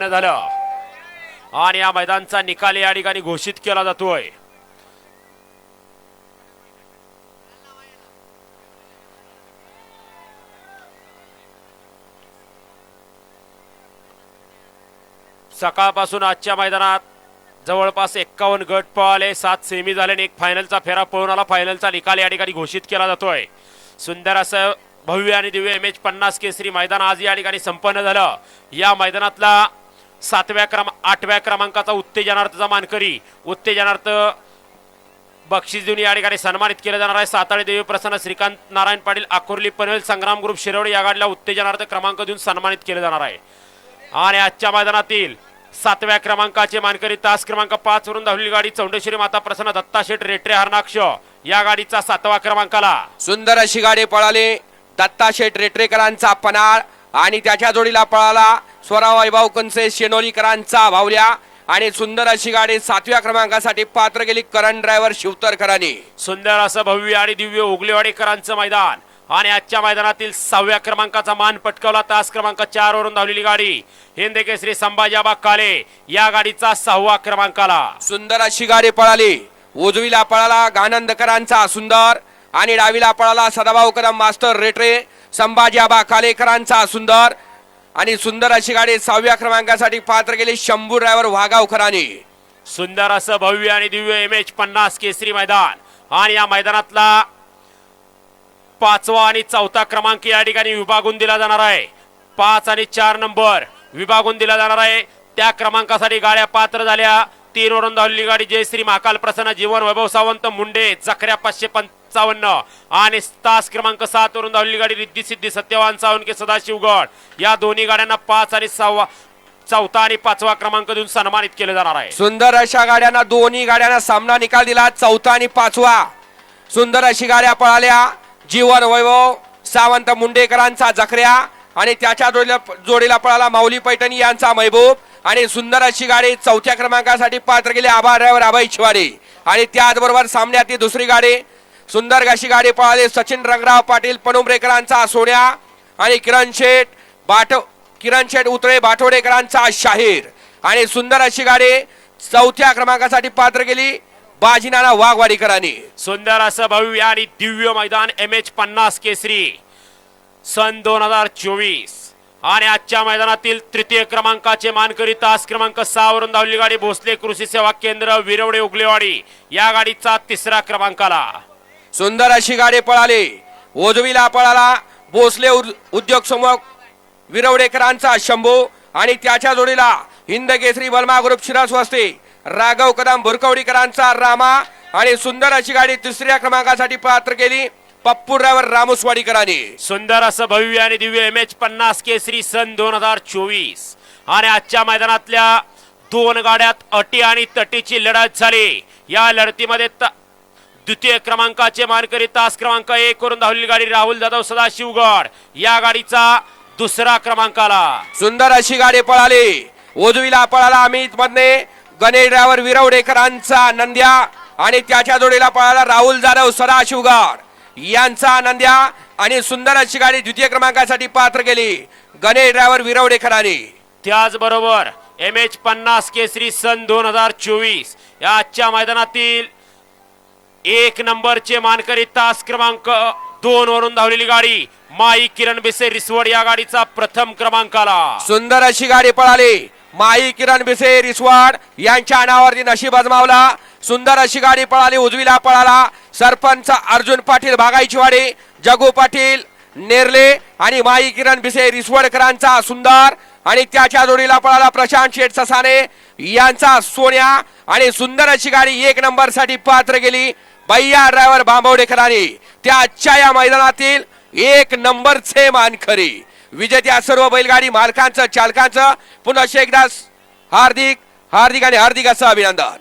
झालं आणि या मैदानचा निकाल या ठिकाणी घोषित केला जातोय. सकाळपासून आजच्या मैदानात जवळपास एक्कावन्न गट पळाले सात सेमी झाले आणि एक फायनलचा फेरा पळून आला. फायनलचा निकाल या ठिकाणी घोषित केला जातोय. सुंदर असं भव्य आणि दिव्य एम एच पन्नास केसरी मैदान आज या ठिकाणी संपन्न झालं. या मैदानातला सातव्या क्रमांक आठव्या क्रमांकाचा उत्तेजनार्थचा मानकरी. उत्तेजनार्थ बक्षीस देऊन या ठिकाणी सन्मानित केलं जाणार आहे. साताळे देवी प्रसन्न श्रीकांत नारायण पाटील आकुर्ली पनवेल संग्राम ग्रुप शिरवडे या गाडीला उत्तेजनार्थ क्रमांक देऊन सन्मानित केलं जाणार आहे. आणि आजच्या मैदानातील सातव्या क्रमांकाचे मानकरी तास क्रमांक पाच वरून धावलेली गाडी चौंडेश्वरी माता प्रसन्न दत्ता शेठ रेटरे हरणाक्ष या गाडीचा सातवा क्रमांकाला. सुंदर अशी गाडी पळाली. दत्ताशेठ रेटरेकरांचा पनाळ. आणि त्याच्या जोडीला पळाला स्वरा वैभव कंसे शेनोलीकरांचा भावल्या. आणि सुंदर अशी गाडी सातव्या क्रमांकासाठी पात्र गेली करण ड्रायव्हर शिवतरकरांनी सुंदर असं भव्य आणि दिव्य उगलेवाडीकरांचं मैदान. आणि आजच्या मैदानातील सहाव्या क्रमांकाचा मान पटकावला तास क्रमांक चार वरून धावलेली गाडी. हिंद केसरी संभाजीबा काले या गाडीचा सहावा क्रमांकाला. सुंदर अशी गाडी पळाली. उजवीला पळाला गानंदकरांचा सुंदर. आणि डावीला पळाला सदाभाऊ कदम मास्टर रेटरे. संभाजी आबा कालेकरांचा सुंदर आणि सुंदर अशी गाडी सहाव्या क्रमांकासाठी पात्र गेली शंभू ड्रायव्हर वाघावकरांनी सुंदर असं भव्य आणि दिव्य एम एच पन्नास केसरी मैदान. आणि या मैदानातला पाचवा आणि चौथा क्रमांक या ठिकाणी विभागून दिला जाणार आहे. पाच आणि चार नंबर विभागून दिला जाणार आहे. त्या क्रमांकासाठी गाड्या पात्र झाल्या. तीन वरून धावलेली गाडी जयश्री महाकाल प्रसन्न जीवन वैभव सावंत मुंडे जखऱ्या पाचशे पंचावन्न. आणि तास क्रमांक सात वरून धावलेली गाडी रिद्धी सिद्धी सत्यवान सावंके सदाशिवगड या दोन्ही गाड्यांना पाच आणि सहावा चौथा आणि पाचवा क्रमांक देऊन सन्मानित केले जाणार आहे. सुंदर अशा गाड्यांना दोन्ही गाड्यांना सामना निकाल दिला. चौथा आणि पाचवा. सुंदर अशी गाड्या पळाल्या. जीवन वैभव सावंत मुंडेकरांचा जखऱ्या आणि त्याच्या जोडीला जोडीला पळाला माऊली पैठणी यांचा महबूब. आणि सुंदर अशी गाडी चौथ्या क्रमांकासाठी पात्र केली. आभार ड्रायव्हर अभय शिवाडे. आणि त्याचबरोबर सामन्यातली दुसरी गाडी सुंदर अशी गाडी पळाली. सचिन रंगराव पाटील पणुंबरेकरांचा सोन्या आणि किरण शेठ बाट किरण शेठ उतळे बाठोडेकरांचा शाहीर. आणि सुंदर अशी गाडी चौथ्या क्रमांकासाठी पात्र केली. बाजीनाना वाघवाडीकरांनी. सुंदर असं भव्य आणि दिव्य मैदान एम एच पन्नास केसरी सन दोन हजार चोवीस. आणि आजच्या मैदानातील तृतीय क्रमांकाचे मानकरी तास क्रमांक सहा वरून धावली गाडी भोसले कृषी सेवा केंद्र विरवडे उगलेवाडी. या गाडीचा तिसरा क्रमांकाला. सुंदर अशी गाडी पळाली. ओजवीला पळाला. भोसले उद- उद्योग समूह विरवडेकरांचा शंभू आणि त्याच्या जोडीला हिंद केसरी बलमा ग्रुप शिरास वस्ती राघव कदम भुरकवडीकरांचा रामा आणि सुंदर अशी गाडी तिसऱ्या क्रमांकासाठी पात्र केली. पप्पू ड्रायव्हर रामोसवाडीकरांनी सुंदर असं भव्य आणि दिव्य एम एच पन्नास केसरी सन दोन हजार चोवीस. आणि आजच्या मैदानातल्या दोन गाड्यात अटी आणि तटीची लढत झाली. या लढतीमध्ये द्वितीय क्रमांकाचे मानकरी तास क्रमांक एक वरून धावलेली गाडी राहुल जाधव सदाशिवगड या गाडीचा दुसरा क्रमांकाला सुंदर अशी गाडी पळाली. उजवीला पळाला अमित मधने गणेश ड्रायव्हर विरवडेकरांचा नंद्या आणि त्याच्या जोडीला पळाला राहुल जाधव सदाशिवगड यांचा नंद्या आणि सुंदर अशी गाडी द्वितीय क्रमांकासाठी पात्र गेली गणेश ड्रायव्हर विरवडेकरांनी त्याचबरोबर एम एच पन्नास केसरी सन दोन हजार चोवीस. या आजच्या मैदानातील एक नंबरचे मानकरी तास क्रमांक दोन वरून धावलेली गाडी माई किरण बिसे रिसवड या गाडीचा प्रथम क्रमांकाला. सुंदर अशी गाडी पळाली. माई किरण बिसे रिसवाड यांच्या नावावरती नशीब अजमावला. सुंदर अशी गाडी पळाली उजवीला पळाला. सरपंच अर्जुन पाटील भागाईचीवाडी जगू पाटील नेरले आणि माई किरण बिसे रिसवडकरांचा सुंदर आणि त्याच्या जोडीला पळाला प्रशांत शेठ ससाने. यांचा सोन्या आणि सुंदर अशी गाडी एक नंबरसाठी पात्र गेली. बैया ड्रायव्हर बांबवडेकरांनी त्याच्या या मैदानातील एक नंबरचे मानखरी विजेत्या सर्व बैलगाडी मालकांचं चालकांचं. पुन्हा एकदा हार्दिक हार्दिक आणि हार्दिक असं अभिनंदन.